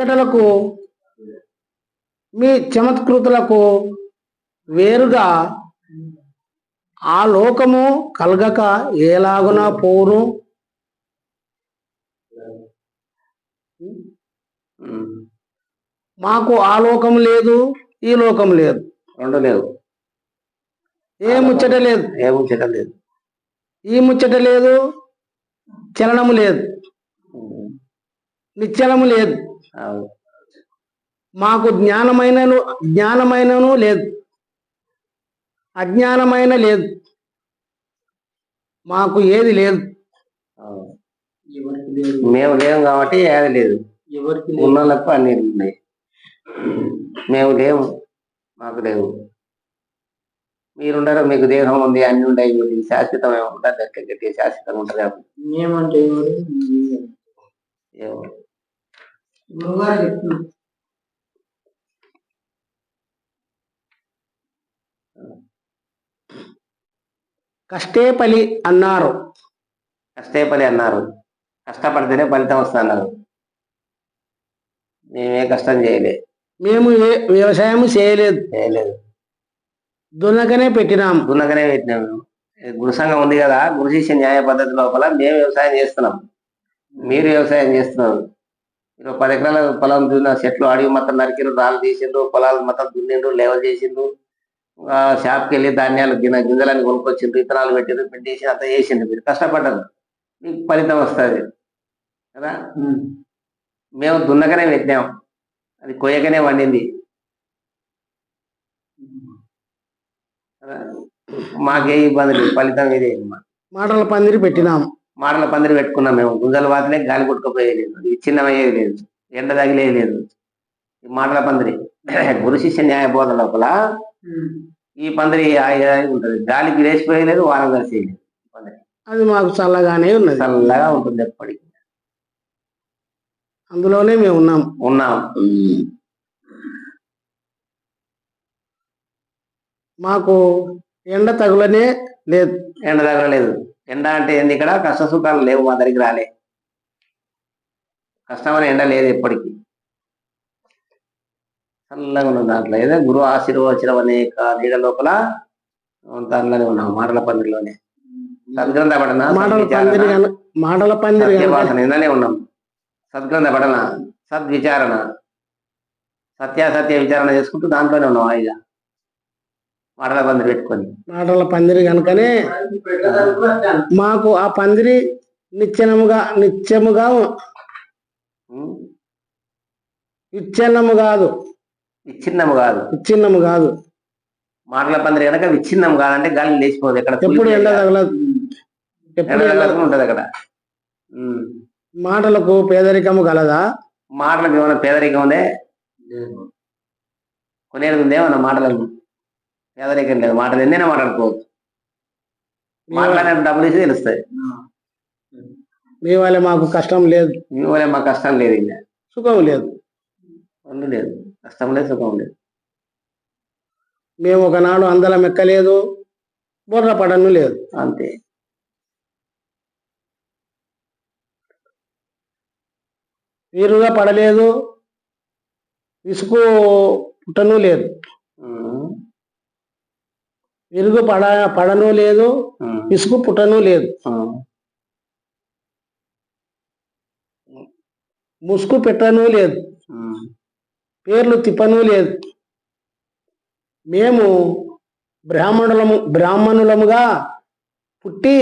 ముచ్చటలకు మీ చమత్కృతులకు వేరుగా ఆ లోకము కలగక ఏలాగున పోరు ఉమ్. మాకు ఆ లోకం లేదు ఈ లోకం లేదు రెండు లేవు ఏ ముచ్చట లేదు ఏ ముచ్చట లేదు ఈ ముచ్చట లేదు చలనము లేదు. నిశ్చలము లేదు. మాకు జ్ఞానమైనను జ్ఞానమైనను లేదు. అజ్ఞానమైన లేదు. మాకు ఏది లేదు. మేము లేము కాబట్టి ఏది లేదు. ఉన్న వాళ్ళకు అన్ని ఉన్నాయి మేము లేము. మాకు లేవు. మీరుండరు మీకు దేహం ఉంది అన్ని ఉన్నాయి. ఇది శాశ్వతం ఏమి ఉంటుంది? గట్టి గట్టి శాశ్వతంగా ఉంటుంది? కాబట్టి మేమంటే కష్టే పలి అన్నారు. కష్టే పని అన్నారు. కష్టపడితేనే ఫలితం వస్తున్నారు మేమే కష్టం చేయలే. మేము వ్యవసాయం చేయలేదు. చేయలేదు. దున్నకనే పెట్టినాం. దున్నకనే పెట్టినాం. మేము. ఈ గురు సంఘం ఉంది కదా గురు శిష్య న్యాయ పద్ధతి లోపల మేము వ్యవసాయం చేస్తున్నాం. మీరు వ్యవసాయం చేస్తున్నారు. మీరు పది ఎకరాల పొలం దున్న చెట్లు అడవి మొత్తం నరికిరు రాళ్ళు తీసిండ్రు పొలాలు మొత్తం దున్నిండ్రు లేవల్ చేసిండ్రు. షాప్కి వెళ్ళి ధాన్యాలు గిన్నె గింజలని కొనుక్కొచ్చిండ్రు విత్తనాలు పెట్టిండ్రు పెట్టేసి అంతా చేసిండ్రు. మీరు కష్టపడ్డారు. మీకు ఫలితం వస్తుంది. కదా? మేము దున్నకనే పెట్టినాం. అది కొయ్యకనే వండింది? మాకే ఇబ్బంది లేదు. ఫలితం ఇదే. మాటల పందిరి పెట్టినాం. మాటల పందిరి పెట్టుకున్నాం మేము. గుంజల వాతలే గాలి కొట్టుకుపోయేది లేదు. ఇది చిన్నమయ్యేది లేదు. ఎండ తగిలేది లేదు. ఈ మాటల పందిరి. గురు శిష్య న్యాయ బోధ లోపల ఈ పందిరి ఉంటది. గాలికి లేచిపోయలేదు వాన కలిసేయలేదు పందిరి. అది మాకు చల్లగానే ఉన్నది. చల్లగా ఉంటుంది ఎప్పటికీ. అందులోనే మేము ఉన్నాం. ఉన్నాం. మాకు ఎండ తగులనే లేదు. ఎండ తగలలేదు. ఎండ అంటే ఏంది ఇక్కడ? కష్ట సుఖాలు లేవు మా దగ్గరికి రాలే. కష్టమైన ఎండ లేదు ఎప్పటికీ. చల్లగా ఉన్నది దాంట్లో. ఏదో గురువు ఆశీర్వచనం అనే నీడ లోపల దాంట్లోనే ఉన్నాం మాటల పందిరిలోనే. సద్గ్రంథ పఠన మాటల పందిరి ఉన్నాం. సద్గ్రంథ పఠన సద్విచారణ సత్యాసత్య విచారణ చేసుకుంటూ దాంట్లోనే ఉన్నాం హాయిగా. మాటల పందిరి పెట్టుకొని. మాటల పందిరి కనుకనే మాకు ఆ పందిరి నిత్యనముగా నిత్యముగా? విచ్ఛిన్నము కాదు. విచ్ఛిన్నము కాదు. విచ్ఛిన్నము కాదు. మాటల పందిరి కనుక విచ్ఛిన్నం కాదంటే గాలి లేచిపోదు. ఎక్కడ ఎప్పుడు ఎండ తగలదు. ఎప్పుడు ఉంటది అక్కడ. మాటలకు పేదరికము గలదా మాటలకు ఏమైనా పేదరికం ఉందే? కొనేది ఉందే మన మాటలకు పేదరికం లేదు. మాటలు ఎన్నైనా మాట్లాడుకోవచ్చు. మాట్లాడే డబ్బులు ఇచ్చి తెలుస్తాయి. మీ వల్ల మాకు కష్టం లేదు. మీ వల్ల మాకు కష్టం లేదు ఇంకా. సుఖం లేదు. ఒళ్ళు లేదు. కష్టం లేదు సుఖం లేదు. మేము ఒకనాడు అందలం ఎక్కలేదు బుర్ర పడను లేదు. అంతే. వీరుగా పడలేదు విసుగు పుట్టను లేదు. ఉం. విరుగు పడ పడను లేదు. విసుగు పుట్టను లేదు. ముసుగు పెట్టను లేదు. పేర్లు తిప్పను లేదు మేము బ్రాహ్మణులము బ్రాహ్మణులముగా పుట్టి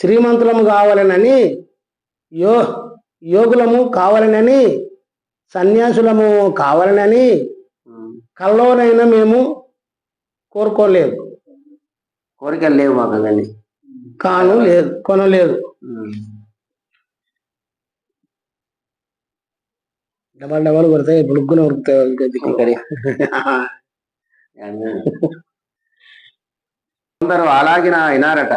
శ్రీమంతులము కావాలనని యో యోగులము కావాలనని సన్యాసులము కావాలనని. కల్లోనైనా మేము కోరుకోలేదు కోరికలు లేవు మాకు అవన్నీ కాను లేదు కొనలేదు. డబల్ డబల్ కొడతాయి బుడుగ్గున ఉరుకుతాయి ఇక్కడి. కొందరు అలాగిన అయినారట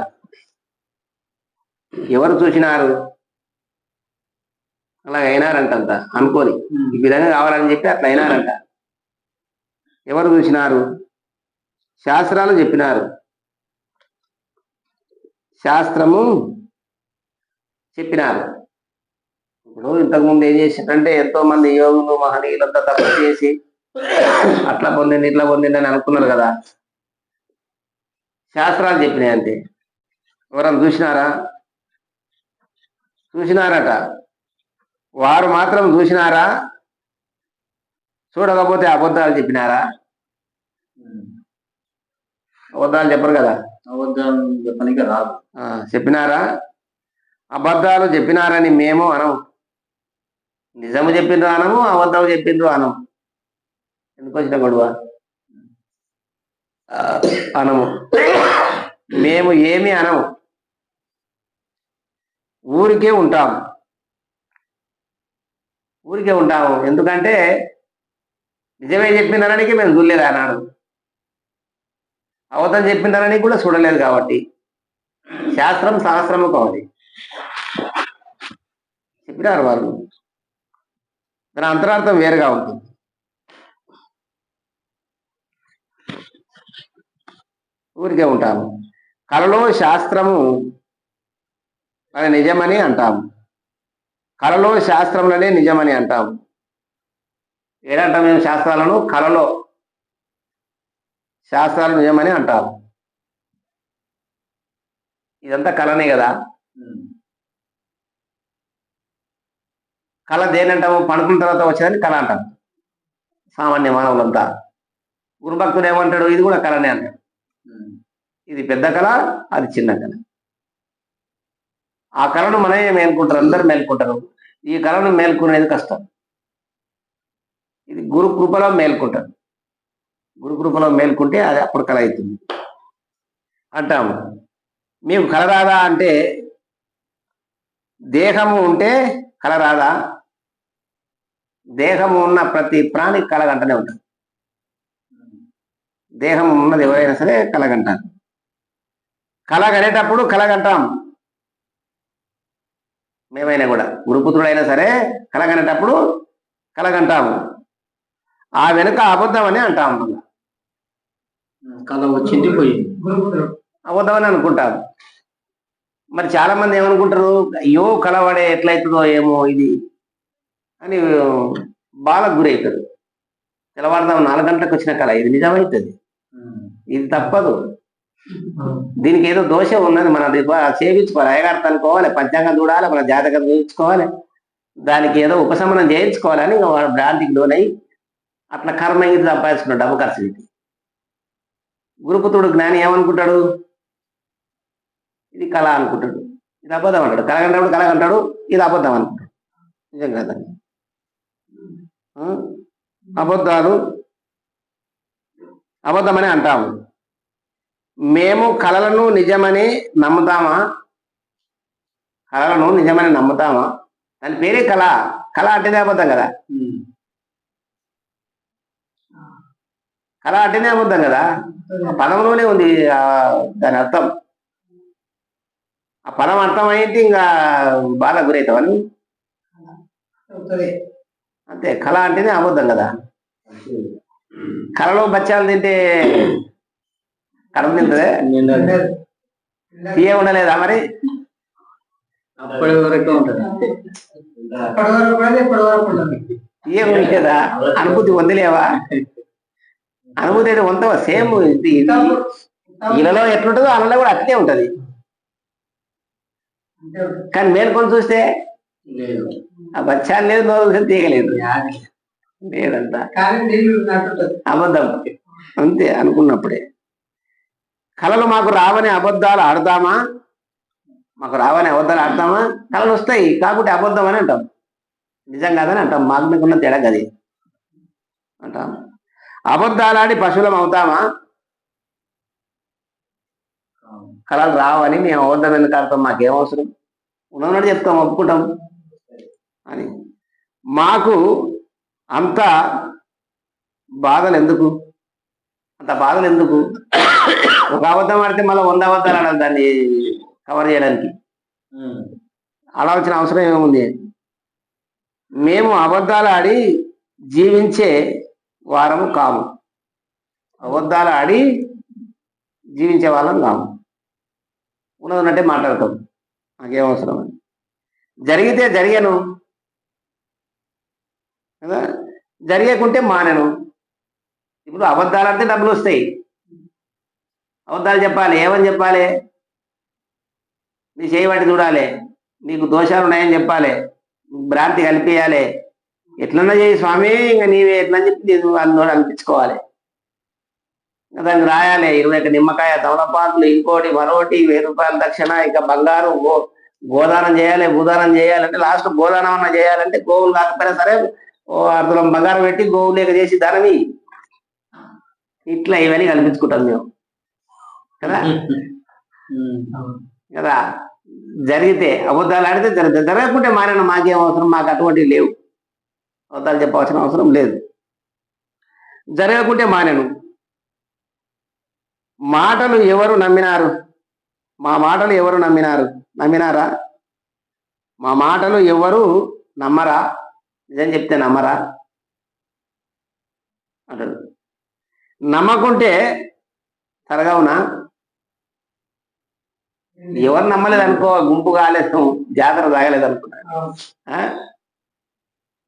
ఎవరు చూసినారు? అలా అయినారంట అంత అనుకోని. ఈ విధంగా కావాలని చెప్పి అట్లా అయినారంట. ఎవరు చూసినారు? శాస్త్రాలు చెప్పినారు. శాస్త్రము చెప్పినారు. ఇప్పుడు ఇంతకు ముందు ఏం చేసిందంటే ఎంతో మంది యోగులు మహనీయులంతా తపస్సు చేసి అట్లా పొందింది ఇట్లా పొందింది అని అనుకున్నారు కదా. శాస్త్రాలు చెప్పినాయి అంతే. ఎవరన్నా చూసినారా? చూసినారట. వారు మాత్రం చూసినారా? చూడకపోతే అబద్ధాలు చెప్పినారా? అబద్ధాలు చెప్పరు కదా. అబద్ధం చెప్పనికి రాదు. చెప్పినారా? అబద్ధాలు చెప్పినారని మేము అనము నిజము చెప్పిండ్రు అనము అబద్ధం చెప్పిండ్రు అనం. ఎందుకు వచ్చిన గొడవ? అనము. మేము ఏమి అనము. ఊరికే ఉంటాం. ఊరికే ఉంటాము. ఎందుకంటే నిజమే చెప్పినారనికి మేము చూడలేదు అన్నాడు. అవతలు చెప్పినారని కూడా చూడలేదు కాబట్టి. శాస్త్రం శాస్త్రము కావాలి. చెప్పినారు వాళ్ళు. దాని అంతరార్థం వేరుగా ఉంటుంది. ఊరికే ఉంటాము. కళలో శాస్త్రము అది నిజమని అంటాము. కళలో శాస్త్రములనే నిజమని అంటాము. ఏదంటాం మేము శాస్త్రాలను? కళలో. శాస్త్రాలు నిజమని అంటాము. ఇదంతా కళనే కదా? కళ దేనంటాము పడుకున్న తర్వాత వచ్చేదని కళ అంటాం. సామాన్య మానవులంతా. గురుభక్తుడు ఏమంటాడు? ఇది కూడా కళనే అంటాడు. ఇది పెద్ద కళ అది చిన్న కళ. ఆ కళను మనమే మేల్కుంటారు అందరు మేల్కుంటారు. ఈ కళను మేల్కునేది కష్టం. ఇది గురు కృపలో మేల్కుంటారు. గురు కృపలో మేల్కుంటే అది అప్పుడు కళ అవుతుంది. అంటాము. మీకు కలరాదా అంటే దేహము ఉంటే కలరాదా? దేహము ఉన్న ప్రతి ప్రాణి కలగంటనే ఉంటుంది. దేహం ఉన్నది ఎవరైనా సరే కలగంటారు. కలగనేటప్పుడు కలగంటాం. మేమైనా కూడా గురుపుత్రుడైనా సరే కలగనేటప్పుడు కలగంటాము. ఆ వెనుక అబద్ధం అని అంటాం. మళ్ళా కళ వచ్చింది పోయింది అబద్ధం అని అనుకుంటాం మరి చాలా మంది ఏమనుకుంటారు? అయ్యో కలవడే ఎట్లయితుందో ఏమో ఇది అని బాధకు గురవుతారు తెల్లవారుదాం నాలుగు గంటలకు వచ్చిన కళ ఇది నిజమవుతుంది ఇది తప్పదు. దీనికి ఏదో దోషం ఉన్నది మన సేవించుకోవాలి. అయ్యగారు అనుకోవాలి పంచాంగం చూడాలి మన జాతకం చూపించుకోవాలి. దానికి ఏదో ఉపశమనం చేయించుకోవాలని వాడు భ్రాంతికి లోనై అట్లా కర్మ ఇది సంపాదించుకున్నాడు డబ్బు ఖర్చు పెట్టి గురుపుత్రుడు జ్ఞాని ఏమనుకుంటాడు? ఇది కళ అనుకుంటాడు. ఇది అబద్ధం అంటాడు. కలగంటాడు కలగంటాడు ఇది అబద్ధం అనుకుంటాడు. నిజం కాదండి అబద్ధాలు అబద్ధమని అంటాము. మేము కళలను నిజమని నమ్ముతామా? కళలను నిజమని నమ్ముతామా? దాని పేరే కళ. కళ అంటేనే అబద్ధం కదా. కళ అంటేనే అబద్ధం కదా. పదంలోనే ఉంది దాని అర్థం. ఆ పదం అర్థం అయితే ఇంకా బాధ గురవుతావని అంతే కళ అంటేనే అబద్ధం కదా. కళలో బచ్చాలు తింటే కడుపు తింటదే? తీయ ఉండలేదా మరి? అప్పటి వరకు ఉంటుంది తీయ ఉండలేదా? అనుభూతి పొందలేవా? అనుభూతి అయితే పొందవా సేమ్ ఇళ్ళలో ఎట్లుంటుందో అన్నలో కూడా అట్లే ఉంటది. కానీ మేల్కొని చూస్తే లేదు. ఆ బచ్చాలు లేదు నోరు చూస్తే తీయగలేదు లేదంతా అబద్ధం. అంతే అనుకున్నప్పుడే. కళలు మాకు రావని అబద్ధాలు ఆడతామా? మాకు రావని అబద్ధాలు ఆడతామా? కళలు వస్తాయి కాకుంటే అబద్ధం అని అంటాం. నిజం కాదని అంటాం. మాకు మీకున్న తేడా గది. అంటాం. అబద్ధాలు ఆడి పశువులం అవుతామా? కళలు రావని మేము అబద్ధం ఎందుకు ఆడతాం మాకేం అవసరం ఉన్నది చెప్తాం ఒప్పుకుంటాం. అని. మాకు అంత బాధలు ఎందుకు అంత బాధలు ఎందుకు ఒక అబద్ధం ఆడితే మళ్ళీ వంద అబద్ధాలు ఆడాలి దాన్ని కవర్ చేయడానికి. అలా వచ్చిన అవసరం ఏముంది? మేము అబద్ధాలు ఆడి జీవించే వారము కాము. అబద్ధాలు ఆడి జీవించే వాళ్ళం కాము. ఉన్నదన్నట్టే మాట్లాడతాం. నాకేం అవసరం అని. జరిగితే జరిగాను. కదా? జరిగకుంటే మానను. ఇప్పుడు అబద్ధాలు అంటే డబ్బులు వస్తాయి అబద్ధాలు చెప్పాలి ఏమని చెప్పాలి? నీ చేయబట్టి చూడాలి. నీకు దోషాలు ఉన్నాయని చెప్పాలి. భ్రాంతి కల్పించాలి ఎట్లన్నా చేయి స్వామి ఇంకా నీవే ఎట్లని చెప్పి నేను అందులో అనిపించుకోవాలి. దానికి రాయాలి. ఇరవై ఒక నిమ్మకాయ తమలపాకులు ఇంకోటి మరొకటి వెయ్యి రూపాయల దక్షిణ ఇక బంగారు గో గోదానం చేయాలి భూదానం చేయాలంటే లాస్ట్ గోదానం అన్న చేయాలంటే గోవులు కాకపోయినా సరే ఓ అర్ధం బంగారం పెట్టి గోవులు లేక చేసి దానమి ఇట్లా ఇవన్నీ కల్పించుకుంటాం మేము. కదా? కదా? జరిగితే అబద్ధాలు ఆడితే జరుగుతుంది జరగకుంటే మారిన మాకేం అవసరం? మాకు అటువంటివి లేవు. అబద్ధాలు చెప్పవలసిన అవసరం లేదు. జరగకుంటే మానేను మాటలు ఎవరు నమ్మినారు? మా మాటలు ఎవరు నమ్మినారు? నమ్మినారా? మా మాటలు ఎవరు నమ్మరా? నిజం చెప్తే నమ్మరా? అంటారు. నమ్మకుంటే తరగవునా ఎవరు నమ్మలేదు అనుకో గుంపు కాలేదు జాతర తాగలేదు అనుకున్నారు ఆ?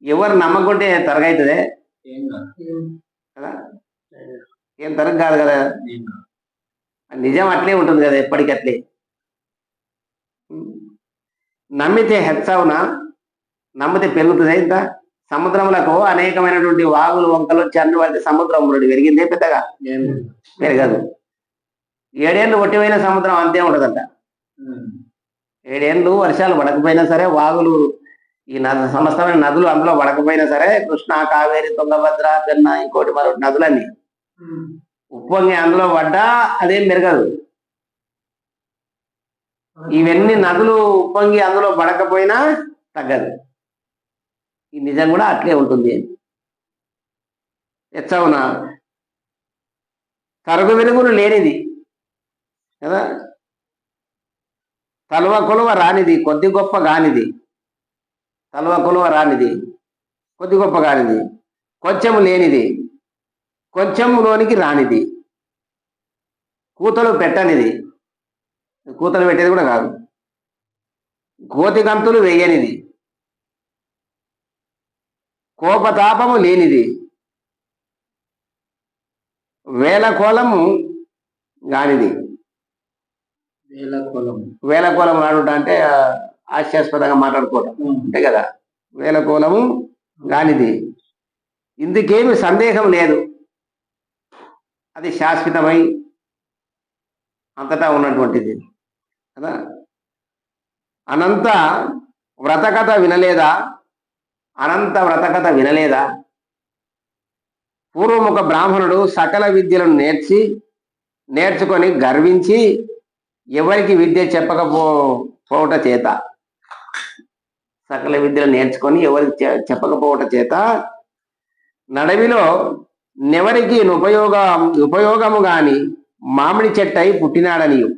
ఎవరు నమ్మకుంటే తరగవుతుందే ఏం కాదు. ఏం తరగ కాదు కాదు. నిజం అట్లే ఉంటుంది కదా ఎప్పటికట్లే నమ్మితే హెచ్చవునా? నమ్మితే పెరుగుతుంది ఇంత? సముద్రములకు అనేకమైనటువంటి వాగులు వంకలు చంద్రు పడితే సముద్రం నుండి పెరిగిందే పెద్దగా. పెరగదు. ఏడేళ్ళు ఒట్టిపోయిన సముద్రం అంతే ఉంటదంట. ఉమ్. ఏడేళ్ళు వర్షాలు పడకపోయినా సరే వాగులు ఈ నద సమస్తమైన నదులు అందులో పడకపోయినా సరే కృష్ణ కావేరి తుంగభద్ర పెన్న ఇంకోటి మరొకటి నదులన్నీ. ఉప్పొంగి అందులో పడ్డా అదేం పెరగదు. ఇవన్నీ నదులు ఉప్పొంగి అందులో పడకపోయినా తగ్గదు. ఈ నిజం కూడా అట్లే ఉంటుంది. ఎచ్చవునా తరుగు వెలుగులు లేనిది కదా? తలువ కొలువ రానిది కొద్ది గొప్ప కానిది తలువ కొలువ రానిది కొద్ది గొప్ప కానిది కొంచెం లేనిది. కొంచెంలోనికి రానిది. కూతలు పెట్టనిది. కూతలు పెట్టేది కూడా కాదు. కోతి గంతులు వేయనిది. కోపతాపము లేనిది. వేల కోలము గానిది. వేల కులం వేల కోలం ఆడుట అంటే హాస్యాస్పదంగా మాట్లాడుకోవటం. అంతే కదా. వేల కోలము గానిది. ఇందుకేమి సందేహం లేదు. అది శాశ్వతమై అంతటా ఉన్నటువంటిది. కదా? అనంత వ్రతకథ వినలేదా? అనంత వ్రతకథ వినలేదా? పూర్వం ఒక బ్రాహ్మణుడు సకల విద్యలను నేర్చి నేర్చుకొని గర్వించి ఎవరికి విద్య చెప్పకపో పోవట చేత? సకల విద్యలు నేర్చుకొని ఎవరికి చెప్పకపోవట చేత? నడవిలో నెవరికి ఉపయోగ ఉపయోగము గాని మామిడి చెట్టై పుట్టినాడనియు.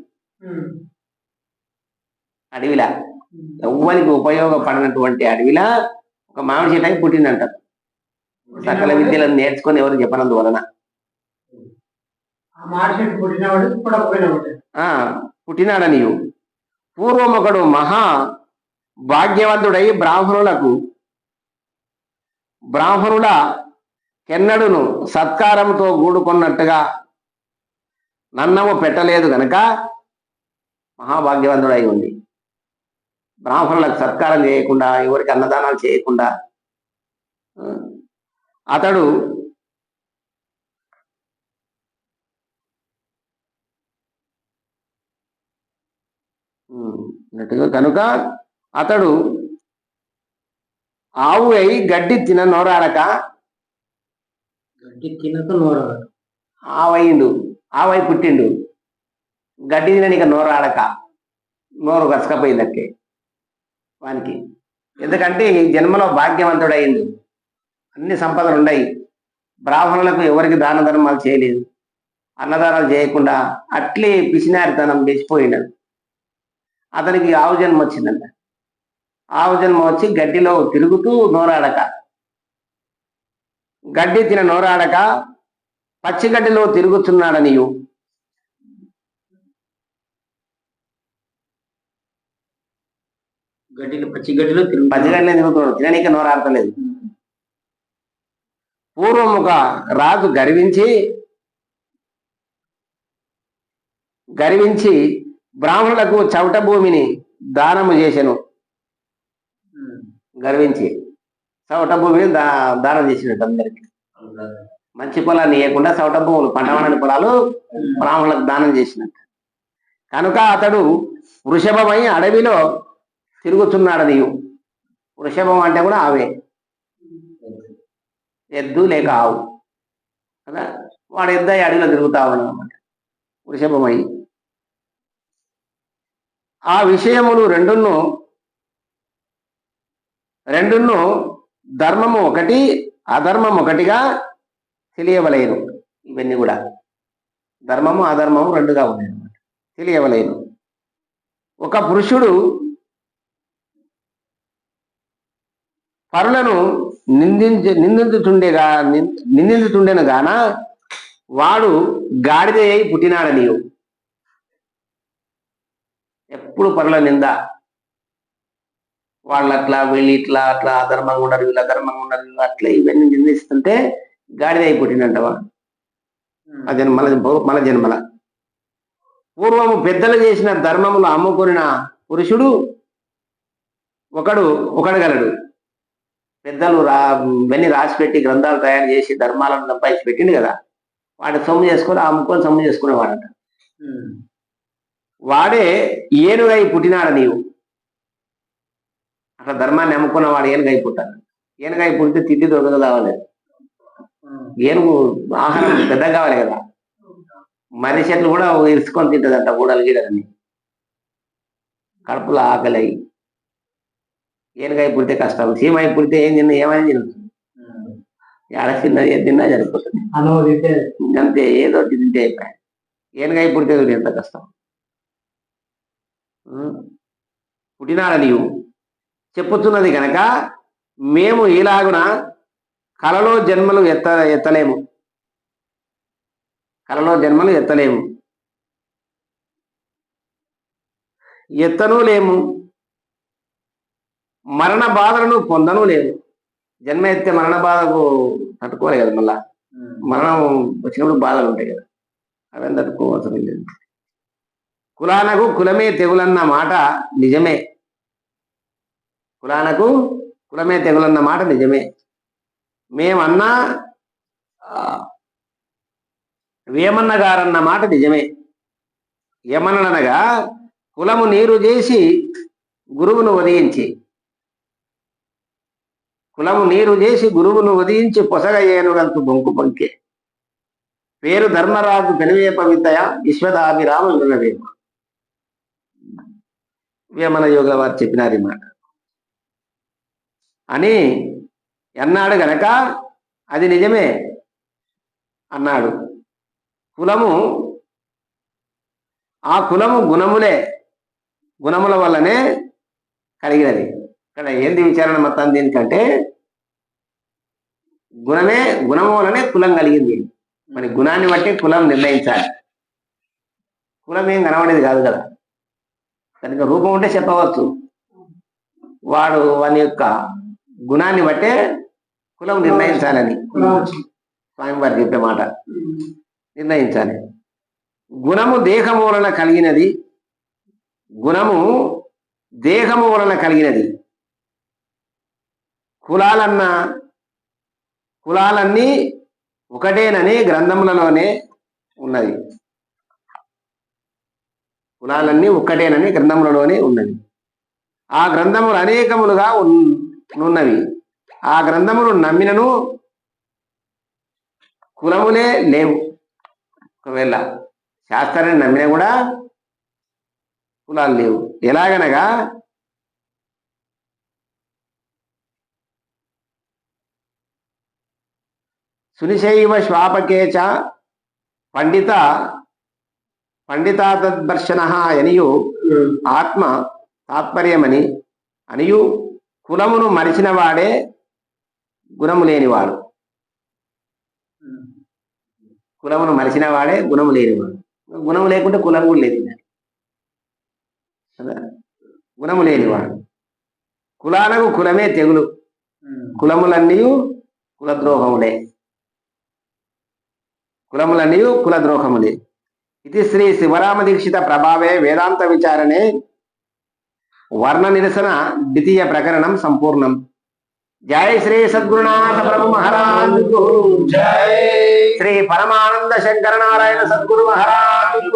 అడవిలా. ఎవ్వరికి ఉపయోగపడినటువంటి అడవిలా ఒక మామిడి చెట్టై పుట్టిందంట. సకల విద్యలను నేర్చుకొని ఎవరు చెప్పనందువలన పుట్టినాడనియు. పూర్వం ఒకడు మహా భాగ్యవంతుడై బ్రాహ్మణులకు బ్రాహ్మణుల కెన్నడును సత్కారంతో గూడుకున్నట్టుగా నన్నము పెట్టలేదు గనక మహాభాగ్యవంతుడై ఉంది బ్రాహ్మణులకు సత్కారం చేయకుండా ఎవరికి అన్నదానాలు చేయకుండా అతడు కనుక అతడు ఆవు అయి గడ్డి తిన నోరాడక గడ్డి తినక నోరాడక ఆవయ్యిండు ఆవై పుట్టిండు. గడ్డి తిననిక నోరాడక. నోరు గసకపోయిందక్కే వానికి. ఎందుకంటే ఈ జన్మలో భాగ్యవంతుడయిండు. అన్ని సంపదలు ఉన్నాయి బ్రాహ్మణులకు ఎవరికి దాన ధర్మాలు చేయలేదు. అన్నదానాలు చేయకుండా అట్లే పిసినారితనం వేసిపోయినాడు అతనికి ఆవు జన్మ వచ్చిందంట ఆవు జన్మ వచ్చి గడ్డిలో తిరుగుతూ నోరాడక. గడ్డి తిన నోరాడక పచ్చిగడ్డిలో తిరుగుతున్నాడనియు. గడ్డిలో పచ్చి గడ్డిలో తిరుగు పచ్చిగడ్డిలో తిరుగుతున్నాడు తిననీకి నోరాడతలేదు. పూర్వం ఒక రాజు గర్వించి గర్వించి బ్రాహ్మణులకు చవట భూమిని దానము చేసెను. ఉమ్. గర్వించి. చవట భూమిని దా దానం చేసినట్టు అందరికి? మంచి పొలాన్ని ఇవ్వకుండా చవట భూములు పంట పండని పొలాలు బ్రాహ్మణులకు దానం చేసినట్టు. కనుక అతడు వృషభమై అడవిలో తిరుగుతున్నాడు నీవు వృషభం అంటే కూడా ఆవే. ఎద్దు లేక ఆవు. కదా? వాడు ఎద్దు అడవిలో తిరుగుతావు అనమాట వృషభమై. ఆ విషయములు రెండును రెండును ధర్మము ఒకటి అధర్మం ఒకటిగా తెలియవలేను. ఇవన్నీ కూడా ధర్మము అధర్మము రెండుగా ఉన్నాయి అన్నమాట. తెలియవలేను. ఒక పురుషుడు పరులను నిందించ నిందించుతుండేగా నిందించుతుండేను గాన వాడు గాడిద అయి ఎప్పుడు పరుల నింద వాళ్ళు అట్లా వీళ్ళు ఇట్లా అట్లా అధర్మంగా ఉండరు వీళ్ళు అధర్మంగా ఉండరు వీళ్ళు అట్లా ఇవన్నీ నిందిస్తుంటే గాడిద అయి పుట్టినంటవా ఉమ్. ఆ జన్మల మన జన్మల. పూర్వము పెద్దలు చేసిన ధర్మములు అమ్ముకొనిన పురుషుడు ఒకడు ఒకడు గలడు. పెద్దలు రా ఇవన్నీ రాసి పెట్టి గ్రంథాలు తయారు చేసి ధర్మాలను సంపాదించి పెట్టిండు కదా. వాడి సొమ్ము చేసుకొని అమ్ముకొని సొమ్ము చేసుకునేవాడంట. ఉమ్. వాడే ఏనుగై పుట్టినాడు నీవు. అట్లా ధర్మాన్ని అమ్ముకున్న వాడు ఏనుగై పుట్టాడు ఏనుగై పుడితే తిండి దొరకదు కావాలి. ఉమ్. ఏనుగు ఆహారం పెద్ద కావాలి కదా. మర్రి చెట్లు కూడా ఇరుచుకొని తింటదంట ఊడలు గీడలని. కడుపులో ఆకలి అయి. ఏనుగాయ పుడితే కష్టం. సీమాయి పుడితే ఏం తిన్నా ఏమైనా తినచ్చు. ఎడ తిన్నది ఏది తిన్నా సరిపోతుంది. అంతే ఏదో తింటే అయిపోయాయి. ఏనుగాయ పుడితే ఎంత కష్టం? పుట్టినాడ నీవు? చెప్పుతున్నది కనుక మేము ఈలాగున కలలో జన్మలు ఎత్త ఎత్తలేము. కలలో జన్మలు ఎత్తలేము. ఎత్తను లేము. మరణ బాధలను పొందను లేము. జన్మ ఎత్తే మరణ బాధకు తట్టుకోలే కదా మళ్ళా. మరణం వచ్చినప్పుడు బాధలు ఉంటాయి కదా. అవన్నీ తట్టుకోవసరం లేదు. కులానకు కులమే తెగులన్న మాట నిజమే. కులానకు కులమే తెగులన్న మాట నిజమే. మేమన్నా ఆ, వేమన్న గారన్న మాట నిజమే. ఏమన్ననగా కులము నీరు చేసి గురువును ఉదయించి కులము నీరు చేసి గురువును ఉదయించి పొసగ ఏనుగంతు బొంకు పొంకే. పేరు ధర్మరాజు పెనువేప విత్తయ విశ్వదాభిరామ వినవేమ. వేమన యోగుల వారు చెప్పినారు ఈ మాట. అని అన్నాడు గనక అది నిజమే అన్నాడు. కులము ఆ కులము గుణములే గుణముల వల్లనే కలిగినది. ఇక్కడ ఏంది విచారణ మొత్తం దీనికంటే? గుణమే గుణము వలనే కులం కలిగింది. మరి గుణాన్ని బట్టి కులం నిర్ణయించాలి. కులం ఏం కనబడేది కాదు కదా. కనుక రూపం ఉంటే చెప్పవచ్చు. వాడు వాని యొక్క గుణాన్ని బట్టే కులం నిర్ణయించాలని స్వామివారు చెప్పే మాట. నిర్ణయించాలి. గుణము దేహము వలన కలిగినది గుణము దేహము వలన కలిగినది. కులాలన్న కులాలన్నీ ఒకటేనని గ్రంథములలోనే ఉన్నది. కులాలన్నీ ఒక్కటేనని గ్రంథములలోనే ఉన్నది. ఆ గ్రంథములు అనేకములుగా ఉన్నవి ఆ గ్రంథములు నమ్మినను కులములే లేవు. ఒకవేళ శాస్త్రాన్ని నమ్మినా కూడా కులాలు లేవు. ఎలాగనగా సునిశైవ శ్వాపకే చ పండిత పండితాదర్శన అనియు. ఆత్మ తాత్పర్యమని అనియు కులమును మరిచిన వాడే గుణము లేనివాడు. కులమును మరిచిన వాడే గుణము లేనివాడు. గుణము లేకుంటే కులం కూడా లేదు కదా? గుణము లేనివాడు. కులాలకు కులమే తెగులు. కులములన్నీ కులద్రోహములే. కులములన్నీ కుల ద్రోహములే ఇది శ్రీ శివరామ దీక్షిత ప్రభావే వేదాంత విచారణే వర్ణ నిరసన ద్వితీయ ప్రకరణం సంపూర్ణం జై శ్రీ సద్గురునాథ ప్రభు మహారాజ్ శ్రీ పరమానంద శంకర నారాయణ సద్గురు మహారాజ్